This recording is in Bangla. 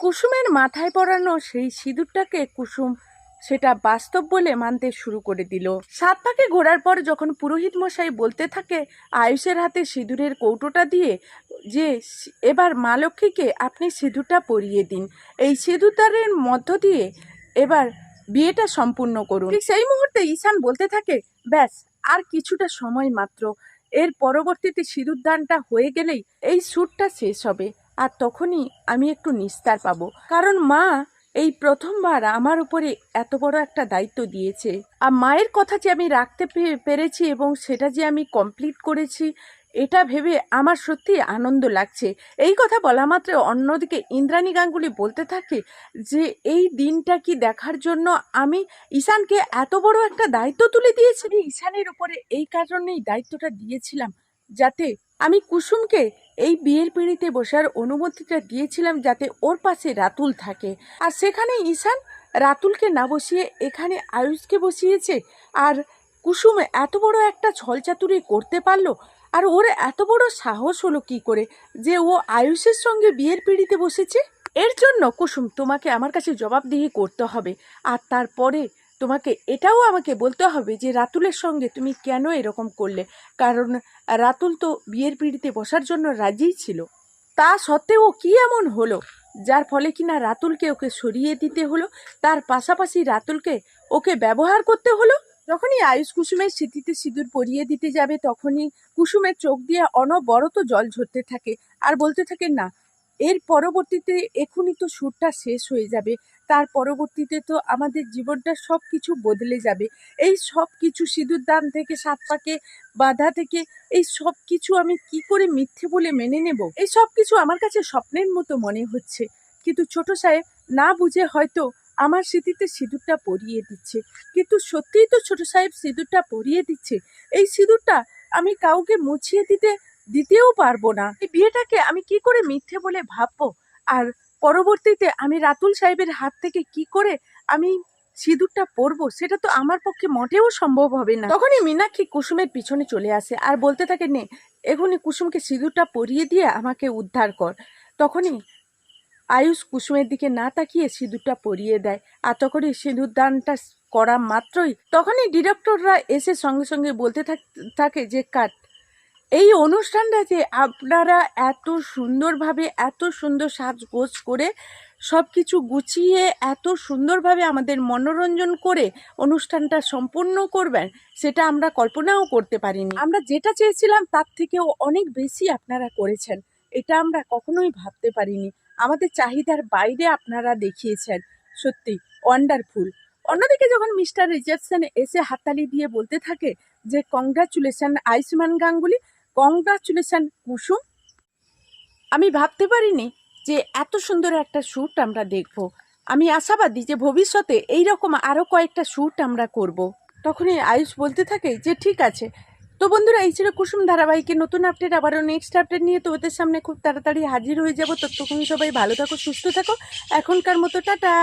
কুসুমের মাথায় পরানো সেই সিঁদুরটাকে কুসুম সেটা বাস্তব বলে মানতে শুরু করে দিল। সাত পাকে ঘোরার পর যখন পুরোহিত মশাই বলতে থাকে, আয়ুষের হাতে সিঁদুরের কৌটোটা দিয়ে যে এবার মা লক্ষ্মীকে আপনি সিঁদুরটা পরিয়ে দিন। এই সিঁদুরদারের মধ্য দিয়ে এবার বিয়েটা সম্পূর্ণ করুন। সেই মুহূর্তে ঈশান বলতে থাকে, ব্যাস, আর কিছুটা সময় মাত্র। এর পরবর্তীতে সিঁদুরদানটা হয়ে গেলেই এই শ্যুটটা শেষ হবে। আর তখনই আমি একটু নিস্তার পাবো। কারণ মা এই প্রথমবার আমার উপরে এত বড় একটা দায়িত্ব দিয়েছে। আর মায়ের কথা যে আমি রাখতে পেরেছি এবং সেটা যে আমি কমপ্লিট করেছি, এটা ভেবে আমার সত্যি আনন্দ লাগছে। এই কথা বলা মাত্র অন্যদিকে ইন্দ্রাণী গাঙ্গুলি বলতে থাকে যে, এই দিনটা কি দেখার জন্য আমি ঈশানকে এত বড় একটা দায়িত্ব তুলে দিয়েছি? ঈশানের উপরে এই কারণেই দায়িত্বটা দিয়েছিলাম, যাতে আমি কুসুমকে এই বিয়ের পিঁড়িতে বসার অনুমতিটা দিয়েছিলাম যাতে ওর পাশে রাতুল থাকে। আর সেখানে ঈশান রাতুলকে না বসিয়ে এখানে আয়ুষকে বসিয়েছে। আর কুসুম এত বড় একটা ছলচাতুরি করতে পারল? আর ওর এত বড় সাহস হলো কি করে যে ও আয়ুষের সঙ্গে বিয়ের পিঁড়িতে বসেছে? এর জন্য কুসুম তোমাকে আমার কাছে জবাবদিহি করতে হবে। আর তারপরে তোমাকে এটাও আমাকে বলতে হবে যে রাতুলের সঙ্গে তুমি কেন এরকম করলে? কারণ রাতুল তো বিয়ের পিঁড়িতে বসার জন্য রাজিই ছিল। তা সত্ত্বেও কি এমন হলো? যার ফলে কিনা রাতুলকে ওকে সরিয়ে দিতে হলো? তার পাশাপাশি রাতুলকে ওকে ব্যবহার করতে হলো? যখনই আয়ুষ কুসুমের স্মৃতিতে সিঁদুর পরিয়ে দিতে যাবে, তখনই কুসুমের চোখ দিয়ে অনবরত জল ঝরতে থাকে। আর বলতে থাকে না এর পরবর্তীতে এখনই তো সুরটা শেষ হয়ে যাবে। তার পরবর্তীতে তো আমাদের জীবনটা সব কিছু বদলে যাবে। এই সব কিছু সিঁদুর দান থেকে, সাত পাকে বাধা থেকে, এই সব কিছু আমি কি করে মিথ্যে বলে মেনে নেব? এই সব কিছু আমার কাছে স্বপ্নের মতো মনে হচ্ছে। কিন্তু ছোট সাহেব, না বুঝে হয়তো আমার স্মৃতিতে সিঁদুরটা পরিয়ে দিচ্ছে। কিন্তু সত্যিই তো ছোট সাহেব সিঁদুরটা পরিয়ে দিচ্ছে। এই সিঁদুরটা আমি কাউকে মুছিয়ে দিতে দিতেও পারব না। এই বিয়েটাকে আমি কি করে মিথ্যে বলে ভাববো? আর পরবর্তীতে আমি রাতুল সাহেবের হাত থেকে কি করে আমি সিঁদুরটা পরবো? সেটা তো আমার পক্ষে মোটেও সম্ভব হবে না। তখনই মীনাক্ষী কুসুমের পিছনে চলে আসে আর বলতে থাকে, নে, এখনই কুসুমকে সিঁদুরটা পরিয়ে দিয়ে আমাকে উদ্ধার কর। তখনই আয়ুষ কুসুমের দিকে না তাকিয়ে সিঁদুরটা পরিয়ে দেয়। আর তখনই সিঁদুর দানটা করা মাত্রই, তখনই ডিরেক্টররা এসে সঙ্গে সঙ্গে বলতে থাক- থাকে যে, কাট এই অনুষ্ঠানটা যে আপনারা এত সুন্দরভাবে, এত সুন্দর সাজগোজ করে সব কিছু গুছিয়ে, এত সুন্দরভাবে আমাদের মনোরঞ্জন করে অনুষ্ঠানটা সম্পূর্ণ করবেন, সেটা আমরা কল্পনাও করতে পারিনি। আমরা যেটা চেয়েছিলাম, তার থেকেও অনেক বেশি আপনারা করেছেন, এটা আমরা কখনোই ভাবতে পারিনি। আমাদের চাহিদার বাইরে আপনারা দেখিয়েছেন, সত্যি ওয়ান্ডারফুল অন্যদিকে যখন মিস্টার রিজেপশন এসে হাততালি দিয়ে বলতে থাকে যে কংগ্রাচুলেশন আয়ুষ্মান গাঙ্গুলি কংগ্রাচুলেশন কুসুম। আমি ভাবতে পারিনি যে এত সুন্দর একটা শ্যুট আমরা দেখব। আমি আশাবাদী যে ভবিষ্যতে এই রকম আরও কয়েকটা শ্যুট আমরা করব। তখনই আয়ুষ বলতে থাকে যে, ঠিক আছে। তো বন্ধুরা, এই ছিল কুসুম ধারাবাহিকের নতুন আপডেট আবারও নেক্সট আপডেট নিয়ে তোমাদের সামনে খুব তাড়াতাড়ি হাজির হয়ে যাব। ততক্ষণ সবাই ভালো থাকো, সুস্থ থাকো। এখনকার মতো, টাটা!